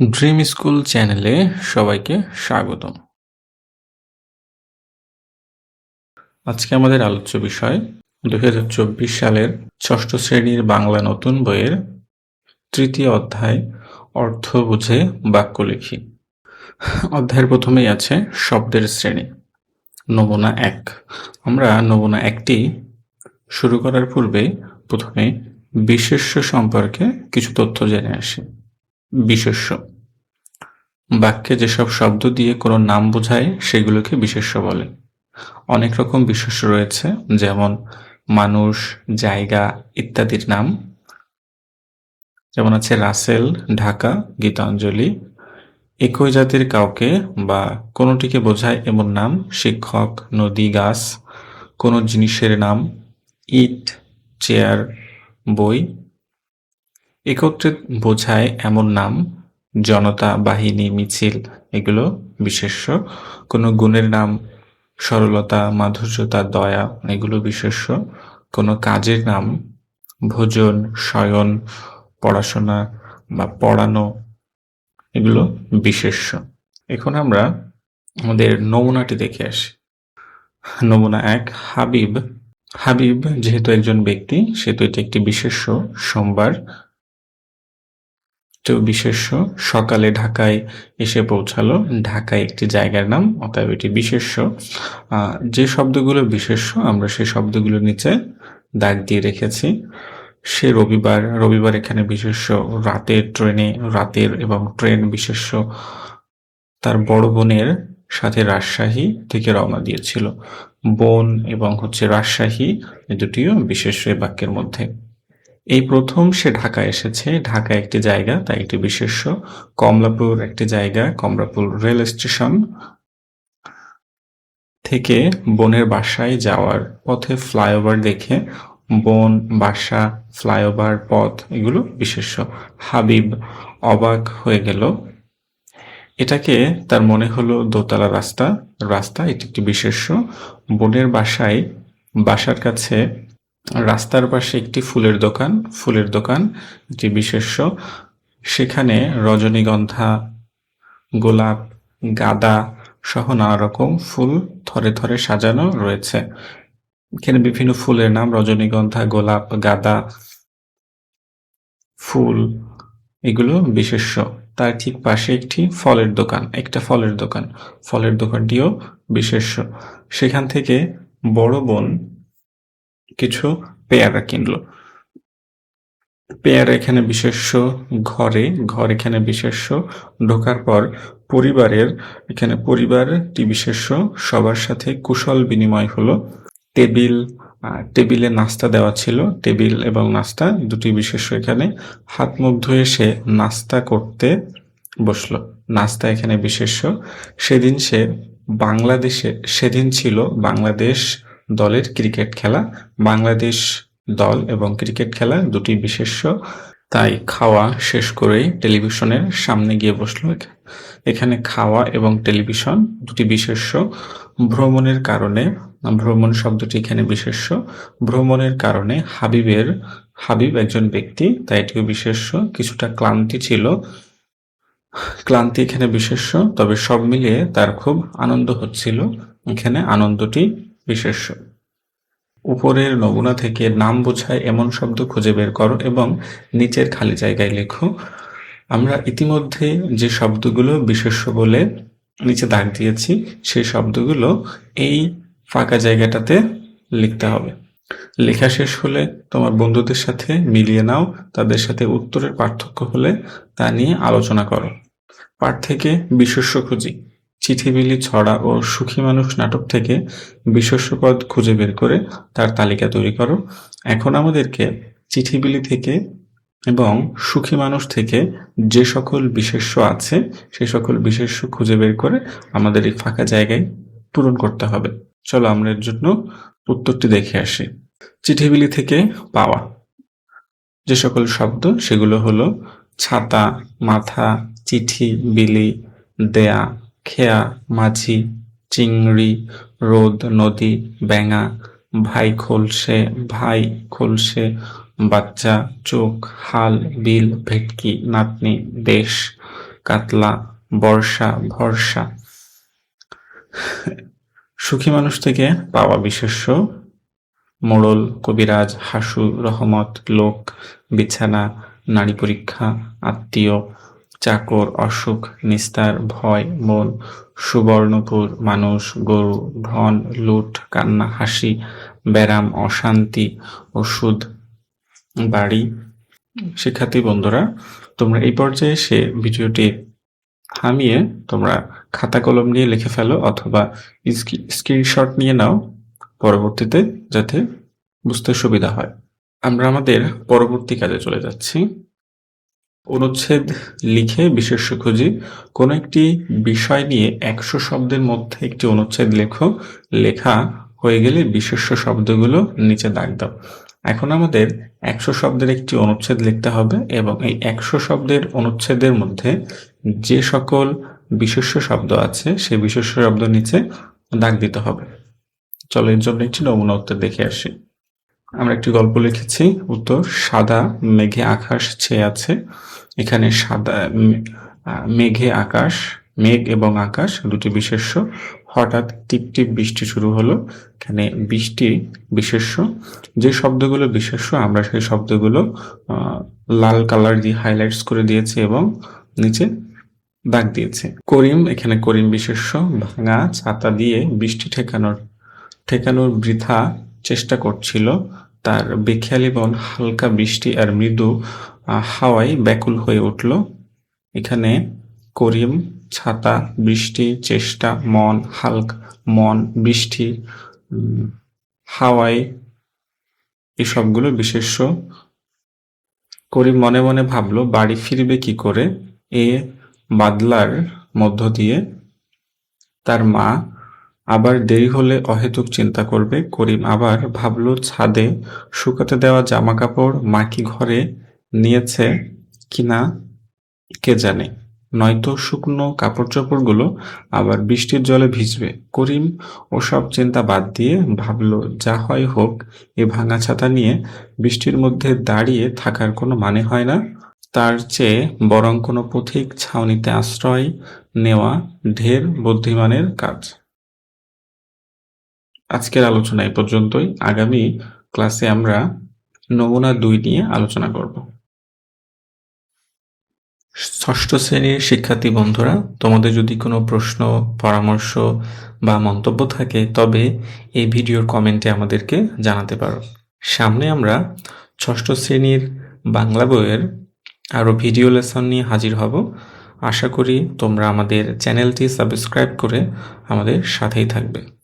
Dream school চ্যানেলে সবাইকে স্বাগতম। আজকে আমাদের আলোচ্য বিষয় দু হাজার চব্বিশ সালের ষষ্ঠ শ্রেণির বাংলা নতুন বইয়ের তৃতীয় অধ্যায় অর্থ বুঝে বাক্য লিখি। অধ্যায়ের প্রথমেই আছে শব্দের শ্রেণি, নমুনা এক। আমরা নমুনা একটি শুরু করার পূর্বে প্রথমে বিশেষ্য সম্পর্কে কিছু তথ্য জেনে আসি। বিশেষ্য। বাক্যে যেসব শব্দ দিয়ে কোনো নাম বোঝায়, সেগুলোকে বিশেষ্য বলে। অনেক রকম বিশেষ্য রয়েছে, যেমন মানুষ, জায়গা ইত্যাদির নাম। যেমন আছে রাসেল, ঢাকা, গীতাঞ্জলি। একই জাতির কাউকে বা কোনোটিকে বোঝায় এমন নাম, শিক্ষক, নদী, গাছ, কোনো জিনিসের নাম, ইট, চেয়ার, বই একত্রে বোঝায় এমন নাম, জনতা, বাহিনী, মিছিল, এগুলো বিশেষ্য। কোনো গুণের নাম, সরলতা, মাধুর্যতা, দয়া, এগুলো বিশেষ্য। কোনো কাজের নাম, ভোজন, শয়ন, পড়াশোনা বা পড়ানো, এগুলো বিশেষ্য। এখন আমরা আমাদের নমুনাটি দেখে আসি। নমুনা এক, হাবিব। হাবিব যেহেতু একজন ব্যক্তি, সেহেতু এটি একটি বিশেষ্য, সোমবার। বিশেষ্য সকালে ঢাকায় এসে পৌঁছালো। ঢাকায় একটি জায়গার নাম, অতএব এটি বিশেষ্য। যে শব্দগুলো বিশেষ্য, আমরা সেই শব্দগুলো নিচে দাগ দিয়ে রেখেছি। সে রবিবার রবিবার এখানে বিশেষ্য রাতের ট্রেনে, রাতের এবং ট্রেন বিশেষ্য তার বড় বোনের সাথে রাজশাহী থেকে রওনা দিয়েছিল। বোন এবং হচ্ছে রাজশাহী, এ দুটিও বিশেষ্য বাক্যের মধ্যে। এই প্রথম সে ঢাকা এসেছে। ঢাকা একটি জায়গা, তাই একটি বিশেষ্য। কমলাপুর একটি জায়গা, কমলাপুর রেল স্টেশন থেকে বনের বাসায় যাওয়ার পথে ফ্লাইওভার দেখে বন, বাসা, ফ্লাইওভার, পথ, এগুলো বিশেষ্য। হাবিব অবাক হয়ে গেল। এটাকে তার মনে হলো দোতলা রাস্তা। রাস্তা, এটি একটি বিশেষ্য। বনের বাসায়, বাসার কাছে রাস্তার পাশে একটি ফুলের দোকান ফুলের দোকান একটি বিশেষ্য। সেখানে রজনীগন্ধা, গোলাপ, গাঁদা সহ নানা রকম ফুল থরে থরে সাজানো রয়েছে। এখানে বিভিন্ন ফুলের নাম রজনীগন্ধা, গোলাপ, গাঁদা, ফুল, এগুলো বিশেষ্য। তার ঠিক পাশে একটি ফলের দোকান, একটা ফলের দোকান। ফলের দোকানটিও বিশেষ্য। সেখান থেকে বড় বোন কিছু পেয়ারা কিনলো। পেয়ারা এখানে বিশেষ্য ঘরে, ঘর এখানে বিশেষ্য। ঢোকার পর পরিবারের, এখানে পরিবারটি বিশেষ্য, সবার সাথে কুশল বিনিময় হলো। টেবিল টেবিলে নাস্তা দেওয়া ছিল। টেবিল এবং নাস্তা দুটি বিশেষ্য এখানে। হাত মুখ ধুয়ে সে নাস্তা করতে বসল। নাস্তা এখানে বিশেষ্য। সেদিন সে বাংলাদেশে, সেদিন ছিল বাংলাদেশ দলের ক্রিকেট খেলা, বাংলাদেশ দল এবং ক্রিকেট খেলা দুটি বিশেষ্য। তাই খাওয়া শেষ করেই টেলিভিশনের সামনে গিয়ে বসল এখানে খাওয়া এবং টেলিভিশন দুটি বিশেষ্য। ভ্রমণের কারণে, ভ্রমণ শব্দটি এখানে বিশেষ্য। ভ্রমণের কারণে হাবিবের হাবিব একজন ব্যক্তি, তাই এটিও বিশেষ্য। কিছুটা ক্লান্তি ছিল। ক্লান্তি এখানে বিশেষ্য, তবে সব মিলিয়ে তার খুব আনন্দ হচ্ছিল। এখানে আনন্দটি বিশেষ্য উপরের নমুনা থেকে নাম বোঝায় এমন শব্দ খুঁজে বের করো এবং নিচের খালি জায়গায় লেখো। আমরা ইতিমধ্যে যে শব্দগুলো বিশেষ্য বলে নিচে দাগ দিয়েছি, সেই শব্দগুলো এই ফাঁকা জায়গাটাতে লিখতে হবে। লেখা শেষ হলে তোমার বন্ধুদের সাথে মিলিয়ে নাও, তাদের সাথে উত্তরের পার্থক্য হলে তা নিয়ে আলোচনা করো। পাঠ থেকে বিশেষ্য খুঁজি। চিঠিবিলি ছড়া ও সুখী মানুষ নাটক থেকে বিশেষ্যপদ খুঁজে বের করে তার তালিকা তৈরি করো। এখন আমাদেরকে চিঠিবিলি থেকে এবং সুখী মানুষ থেকে যে সকল বিশেষ্য আছে, সে সকল বিশেষ্য খুঁজে বের করে আমাদের এই ফাঁকা জায়গায় পূরণ করতে হবে। চলো আমরা এর জন্য উত্তরটি দেখে আসি। চিঠিবিলি থেকে পাওয়া। যে সকল শব্দ, সেগুলো হলো ছাতা, মাথা, চিঠি, বিলি, দেয়া খেয়া, মাঝি, চিংড়ি, রোদ, নদী, ব্যাঙা, ভাই খোলসে ভাই খোলসে, বাচ্চা, চোখ, হাল, বিল, ভেটকি, নাতনি, দেশ, কাতলা, বর্ষা, ভরসা। সুখী মানুষ থেকে পাওয়া বিশেষ্য, মোড়ল, কবিরাজ, হাসু, রহমত, লোক, বিছানা, নারী পরীক্ষা, আত্মীয় চাকর, অসুখ, নিস্তার, ভয়, মন, সুবর্ণপুর, মানুষ, গরু, ধন, লুট, কান্না, হাসি, ব্যারাম, অশান্তি, ওষুধ, বাড়ি। শিক্ষার্থী বন্ধুরা, তোমরা এই পর্যায়ে এসে ভিডিওটি থামিয়ে তোমরা খাতা কলম নিয়ে লিখে ফেলো অথবা স্ক্রিনশট নিয়ে নাও পরবর্তীতে যাতে বুঝতে সুবিধা হয়। আমরা আমাদের পরবর্তী কাজে চলে যাচ্ছি। অনুচ্ছেদ লিখে বিশেষ্য খুঁজি কোনো একটি বিষয় নিয়ে একশো শব্দের মধ্যে একটি অনুচ্ছেদ লেখো, লেখা হয়ে গেলে বিশেষ্য শব্দগুলো নিচে দাগ দাও। এখন আমাদের একশো শব্দের একটি অনুচ্ছেদ লিখতে হবে এবং এই একশো শব্দের অনুচ্ছেদের মধ্যে যে সকল বিশেষ্য শব্দ আছে, সেই বিশেষ্য শব্দ নিচে দাগ দিতে হবে। চলো এর জন্য একটি নমুনা উত্তর দেখে আসি। আমরা একটি গল্প লিখেছি, উত্তর, সাদা মেঘে আকাশ ছেয়ে আছে। এখানে সাদা মেঘে আকাশ, মেঘ এবং আকাশ দুটি বিশেষ্য। হঠাৎ টিপ টিপ বৃষ্টি শুরু হলো। এখানে বৃষ্টি বিশেষ্য। যে শব্দগুলো বিশেষ্য, আমরা সেই শব্দগুলো লাল কালার দিয়ে হাইলাইটস করে দিয়েছি এবং নিচে দাগ দিয়েছে। করিম, এখানে করিম বিশেষ্য, ভাঙা ছাতা দিয়ে বৃষ্টি ঠেকানোর ঠেকানোর বৃথা চেষ্টা করছিল। তার বেখেয়ালি বন হালকা বৃষ্টি আর মৃদু হাওয়ায় ব্যাকুল হয়ে উঠল। এখানে করিম, ছাতা, বৃষ্টি, চেষ্টা, মন, হালকা, মন, বৃষ্টি হাওয়ায় এই বিশেষ্য। করিম মনে মনে ভাবলো, বাড়ি ফিরবে কি করে? এ বাদলার মধ্য দিয়ে তার মা আবার দেরি হলে অহেতুক চিন্তা করবে। করিম আবার ভাবলো, ছাদে শুকাতে দেওয়া জামা কাপড় মাকি ঘরে নিয়েছে কিনা কে জানে। নয়তো শুকনো কাপড় চোপড়গুলো আবার বৃষ্টির জলে ভিজবে। করিম ওসব চিন্তা বাদ দিয়ে ভাবল, যা হয় হোক, এ ভাঙা ছাতা নিয়ে বৃষ্টির মধ্যে দাঁড়িয়ে থাকার কোনো মানে হয় না। তার চেয়ে বরং কোনো পথিক ছাউনিতে আশ্রয় নেওয়া ঢের বুদ্ধিমানের কাজ। আজকের আলোচনা এই পর্যন্তই। আগামী ক্লাসে আমরা নমুনা দুই নিয়ে আলোচনা করব। ষষ্ঠ শ্রেণির শিক্ষার্থী বন্ধুরা, তোমাদের যদি কোনো প্রশ্ন, পরামর্শ বা মন্তব্য থাকে, তবে এই ভিডিওর কমেন্টে আমাদেরকে জানাতে পারো। সামনে আমরা ষষ্ঠ শ্রেণির বাংলা বইয়ের আরও ভিডিও লেসন নিয়ে হাজির হব। আশা করি তোমরা আমাদের চ্যানেলটি সাবস্ক্রাইব করে আমাদের সাথেই থাকবে।